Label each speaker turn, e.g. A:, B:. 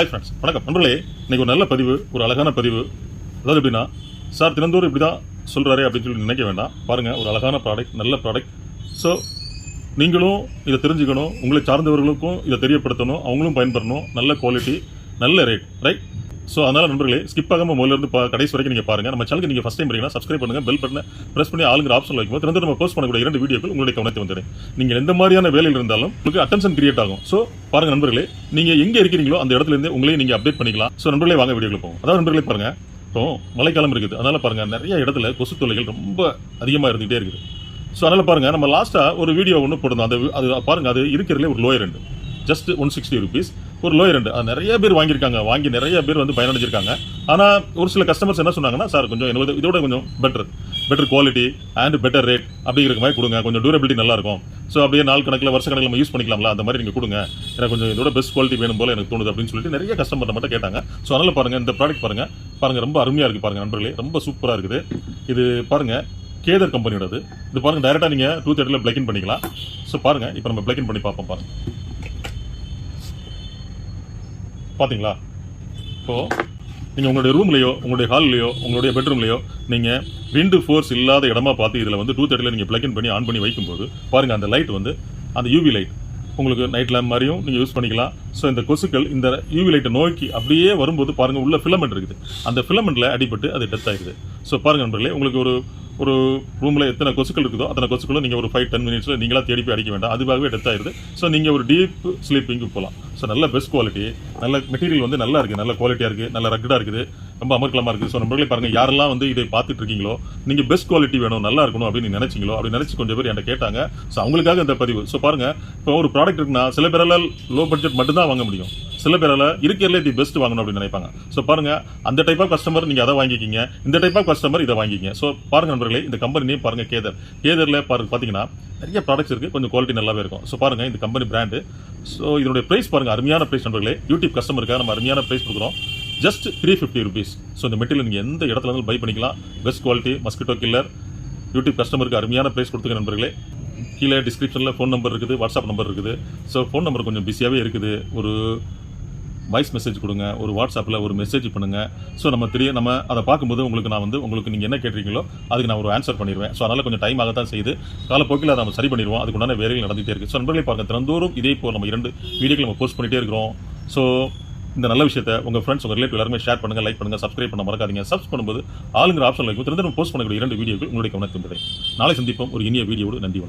A: Hi friends வணக்கம். நண்பர்களே இன்னைக்கு ஒரு நல்ல பதிவு ஒரு அழகான பதிவு. அதாவது எப்படின்னா சார் தினந்தோறும் இப்படி தான் சொல்கிறாரே அப்படின்னு சொல்லி நினைக்க வேண்டாம். பாருங்கள் ஒரு அழகான ப்ராடக்ட் நல்ல ப்ராடக்ட் ஸோ நீங்களும் இதை தெரிஞ்சுக்கணும் உங்களை சார்ந்தவர்களுக்கும் இதை தெரியப்படுத்தணும் அவங்களும் பயன்படணும் நல்ல குவாலிட்டி நல்ல ரேட் ரைட் ஸோ அதனால் நண்பர்களே ஸ்கிப் ஆகாமல் முதல்ல இருந்து பா- கடைசி வரைக்கும் நீங்கள் பாருங்கள் நம்ம சேனலுக்கு நீங்கள் ஃபஸ்ட் டைம் பண்ணீங்கன்னா சப்ஸ்கிரைப் பண்ணுங்கள் பெல் பட்டனை ப்ரெஸ் பண்ணி ஆளுங்கிற ஆப்ஷன் வைக்கும்போது திறந்து நம்ம போஸ்ட் பண்ணக்கூடிய இரண்டு வீடியோக்கள் உங்களுடைய கவனத்தை வந்துடும். நீங்கள் எந்த மாதிரியான வேலையில் இருந்தாலும் உங்களுக்கு அட்டென்ஷன் கிரியேட் ஆகும். ஸோ பாருங்கள் நண்பர்களே நீங்கள் எங்கே இருக்கிறீங்களோ அந்த இடத்துல இருந்து உங்களையும் நீங்கள் அப்டேட் பண்ணிக்கலாம். ஸோ நண்பர்களே வாங்க வீடியோக்கு போகும் அதாவது நண்பர்களே பாருங்கள் இப்போ மழைக்காலம் இருக்குது. அதனால் பாருங்கள் நிறைய இடத்துல கொசு தொல்லைகள் ரொம்ப அதிகமாக இருந்துகிட்டே இருக்குது. ஸோ அதனால் பாருங்க நம்ம லாஸ்ட்டாக ஒரு வீடியோ ஒன்று போட்டிருந்தோம். அந்த அது பாருங்கள் அது இருக்கிறதுலே ஒரு லோயர் ரெண்டு ஜஸ்ட் ஒன் சிக்ஸ்டி ருபீஸ் ஒரு லோயர் ரெண்டு. அது நிறைய பேர் வாங்கியிருக்காங்க. வாங்கி நிறைய பேர் வந்து பயனடைஞ்சிருக்காங்க. ஆனால் ஒரு சில கஸ்டமர்ஸ் என்ன சொன்னாங்கன்னா சார் கொஞ்சம் என்னோட இதோட கொஞ்சம் better better quality and better rate அப்படிங்கிற மாதிரி கொடுங்க. கொஞ்சம் டியூரபிலிட்டி நல்லா இருக்கும் ஸோ அப்படியே நாள் கணக்கில் வருஷ கணக்கில் நம்ம யூஸ் பண்ணிக்கலாம்ல அந்த மாதிரி நீங்கள் கொடுங்க. எனக்கு கொஞ்சம் இதோட பெஸ்ட் குவாலிட்டி வேணும் போல எனக்கு தோணுது அப்படின்னு சொல்லிட்டு நிறைய கஸ்டமர் மட்டும் கேட்டாங்க. ஸோ அதனால் பாருங்கள் இந்த ப்ராடக்ட் பாருங்கள் பாருங்கள் ரொம்ப அருமையாக இருக்கு பாருங்கள் நண்பர்களே. ரொம்ப சூப்பராக இருக்குது. இது பாருங்கள் கேதர் கம்பெனியோடது இது பாருங்கள் டேரெக்டாக நீங்கள் டூ தேர்ட்டியில் பிளக்கின் பண்ணிக்கலாம். ஸோ பாருங்கள் இப்போ நம்ம பிளக்கின் பண்ணி பார்ப்போம் பாருங்கள் பார்த்தீங்களா இப்போ நீங்கள் உங்களுடைய ரூம்லேயோ உங்களுடைய ஹால்லையோ உங்களுடைய பெட்ரூம்லையோ நீங்கள் விண்டு ஃபோர்ஸ் இல்லாத இடமா பார்த்து இதில் வந்து டூ தேர்ட்டியில் நீங்கள் ப்ளக்இன் பண்ணி ஆன் பண்ணி வைக்கும்போது பாருங்கள் அந்த லைட் வந்து அந்த யூவி லைட் உங்களுக்கு நைட் லேம்ப் மாதிரியும் நீங்கள் யூஸ் பண்ணிக்கலாம். ஸோ இந்த கொசுக்கள் இந்த யூவி லைட்டை நோக்கி அப்படியே வரும்போது பாருங்கள் உள்ள ஃபிலமெண்ட் இருக்குது. அந்த ஃபிலமெண்ட்டில் அடிபட்டு அது டெத் ஆகிடுது ஸோ பாருங்கள் நண்பர்களே உங்களுக்கு ஒரு ஒரு ரூமில் எத்தனை கொசுக்கள் இருக்குதோ அத்தனை கொசுக்களும் நீங்கள் ஒரு ஃபைவ் டென் மினிட்ஸில் நீங்களாக தேடி போய் அடிக்க வேண்டாம். அதுவாகவே டெத் ஆயிடுது ஸோ நீங்கள் ஒரு டீப் ஸ்லீப்பிங்க்கு போகலாம் ஸோ நல்ல பெஸ்ட் குவாலிட்டி நல்ல மெட்டீரியல் வந்து நல்லா இருக்குது நல்ல குவாலிட்டியாக இருக்குது நல்ல ரக்கடாக இருக்குது. ரொம்ப அமர்க்கலமாக இருக்குது. ஸோ நம்மளே பாருங்கள் யாரெல்லாம் வந்து இதை பார்த்துட்டு இருக்கீங்களோ நீங்கள் பெஸ்ட் குவாலிட்டி வேணும் நல்லா இருக்கணும் அப்படின்னு நினைச்சீங்களோ அப்படி நினச்சி கொஞ்சம் பேர் என்கிட்ட கேட்டாங்க. ஸோ அவங்களுக்காக இந்த பதிவு. ஸோ பாருங்கள் இப்போ ஒரு ப்ராடக்ட் இருக்குன்னா சில பேரால் லோ பட்ஜெட் மட்டும்தான் வாங்க முடியும். சில பேரால் இருக்கிறதுலே தி பெஸ்ட் வாங்கணும் அப்படின்னு நினைப்பாங்க. ஸோ பாருங்க அந்த டைப் ஆஃப் கஸ்டமர் நீங்கள் அதை வாங்கிக்கிங்க. இந்த டைப் ஆஃப் கஸ்டமர் இதை வாங்கிக்கிங்க ஸோ பாருங்க நண்பர்களே இந்த கம்பெனி பாருங்கள் பாருங்க கேதர் கேதரில் பாருங்க பார்த்தீங்கன்னா நிறைய ப்ராடக்ட்ஸ் இருக்குது கொஞ்சம் குவாலிட்டி நல்லாவே இருக்கும். ஸோ பாருங்கள் இந்த கம்பெனி பிராண்டு ஸோ இதனுடைய ப்ரைஸ் பாருங்கள் அருமையான ப்ரைஸ் நண்பர்களே. யூடியூப் கஸ்டமருக்காக நம்ம அருமையான ப்ரைஸ் கொடுக்குறோம். Just three fifty rupees so இந்த மெட்டீரியல் நீங்கள் எந்த இடத்துல இருந்தாலும் பை பண்ணிக்கலாம். Best quality mosquito killer YouTube கஸ்டமருக்கு அருமையான ப்ரைஸ் கொடுத்துங்க நண்பர்களே. கீழே டிஸ்கிரிப்ஷனில் ஃபோன் நம்பர் இருக்குது வாட்ஸ்அப் நம்பர் இருக்குது. ஸோ ஃபோன் நம்பர் கொஞ்சம் பிஸியாகவே இருக்குது. ஒரு வாய்ஸ் மெசேஜ் கொடுங்க ஒரு வாட்ஸ்அப்பில் ஒரு மெசேஜ் பண்ணுங்கள் ஸோ நம்ம தெரிய நம்ம அதை பார்க்கும்போது உங்களுக்கு நான் வந்து உங்களுக்கு நீங்கள் என்ன கேட்டிருக்கீங்களோ அதுக்கு நான் ஒரு ஆன்சர் பண்ணிடுவேன். ஸோ அதனால் கொஞ்சம் டைம் ஆகத்தான் செய்யுது. காலப்போக்கில் அதை நம்ம சரி பண்ணிடுவோம். அதுக்கு உண்டான வேலைகள் நடந்துகிட்டே இருக்குது ஸோ நண்பர்களே பாருங்க தினந்தோறும் இதே போல் நம்ம இரண்டு வீடியோக்கள் நம்ம போஸ்ட் பண்ணிகிட்டே இருக்கிறோம். ஸோ இந்த நல்ல விஷயத்தை உங்கள் ஃப்ரெண்ட்ஸ் உங்கள் ரிலேட்டிவ் எல்லாருமே ஷேர் பண்ணுங்கள் லைக் பண்ணுங்கள் சப்ஸ்கிரைப் பண்ண மறக்காதீங்க. சப்ஸ் பண்ணும்போது ஆளுங்கிற ஆப்ஷன் இருக்கும். திறந்து போஸ்ட் பண்ணக்கூடிய இரண்டு வீடியோக்கள் உங்களுடைய கவனத்தின் நாளை சந்திப்போம். ஒரு இனிய வீடியோடு நன்றி